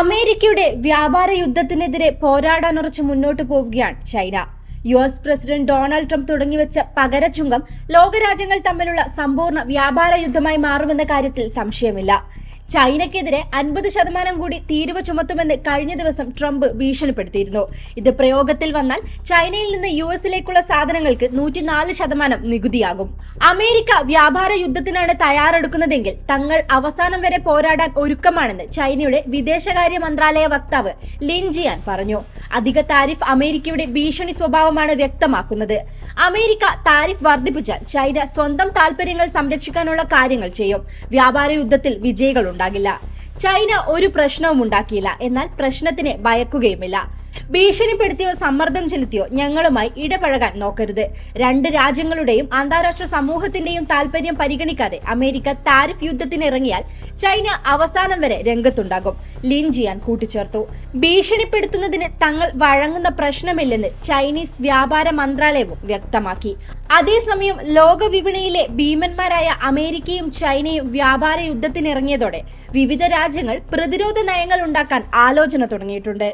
അമേരിക്കയുടെ വ്യാപാര യുദ്ധത്തിനെതിരെ പോരാടാനുറച്ച് മുന്നോട്ട് പോവുകയാണ് China. U S president Donald Trump തുടങ്ങിവെച്ച പകരച്ചുങ്കം ലോകരാജ്യങ്ങൾ തമ്മിലുള്ള സമ്പൂർണ വ്യാപാര യുദ്ധമായി മാറുമെന്ന കാര്യത്തിൽ സംശയമില്ല. ചൈനയ്ക്കെതിരെ അൻപത് ശതമാനം കൂടി തീരുവ ചുമത്തുമെന്ന് കഴിഞ്ഞ ദിവസം ട്രംപ് ഭീഷണിപ്പെടുത്തിയിരുന്നു. ഇത് പ്രയോഗത്തിൽ വന്നാൽ ചൈനയിൽ നിന്ന് യു എസിലേക്കുള്ള സാധനങ്ങൾക്ക് നൂറ്റിനാല് ശതമാനം നികുതിയാകും. അമേരിക്ക വ്യാപാര യുദ്ധത്തിനാണ് തയ്യാറെടുക്കുന്നതെങ്കിൽ തങ്ങൾ അവസാനം വരെ പോരാടാൻ ഒരുക്കമാണെന്ന് ചൈനയുടെ വിദേശകാര്യ മന്ത്രാലയ വക്താവ് ലിൻ ജിയാൻ പറഞ്ഞു. അധിക താരിഫ് അമേരിക്കയുടെ ഭീഷണി സ്വഭാവമാണ് വ്യക്തമാക്കുന്നത്. അമേരിക്ക താരിഫ് വർദ്ധിപ്പിച്ചാൽ ചൈന സ്വന്തം താൽപര്യങ്ങൾ സംരക്ഷിക്കാനുള്ള കാര്യങ്ങൾ ചെയ്യും. വ്യാപാര യുദ്ധത്തിൽ വിജയികൾ ഉണ്ടാകില്ല ചൈന ഒരു പ്രശ്നവും ഉണ്ടാക്കിയില്ല. എന്നാൽ പ്രശ്നത്തിന് ഭയക്കുകയുമില്ല. ഭീഷണിപ്പെടുത്തിയോ സമ്മർദ്ദം ചെലുത്തിയോ ഞങ്ങളുമായി ഇടപഴകാൻ നോക്കരുത്. രണ്ട് രാജ്യങ്ങളുടെയും അന്താരാഷ്ട്ര സമൂഹത്തിന്റെയും താല്പര്യം പരിഗണിക്കാതെ അമേരിക്ക താരിഫ് യുദ്ധത്തിന് ഇറങ്ങിയാൽ ചൈന അവസാനം വരെ രംഗത്തുണ്ടാകും. ലിൻ ജിയാൻ കൂട്ടിച്ചേർത്തു. ഭീഷണിപ്പെടുത്തുന്നതിന് തങ്ങൾ വഴങ്ങുന്ന പ്രശ്നമില്ലെന്ന് ചൈനീസ് വ്യാപാര മന്ത്രാലയവും വ്യക്തമാക്കി. അതേസമയം ലോക വിപണിയിലെ ഭീമന്മാരായ അമേരിക്കയും ചൈനയും വ്യാപാര യുദ്ധത്തിനിറങ്ങിയതോടെ വിവിധ രാജ്യങ്ങൾ പ്രതിരോധ നയങ്ങൾ ഉണ്ടാക്കാൻ ആലോചന തുടങ്ങിയിട്ടുണ്ട്.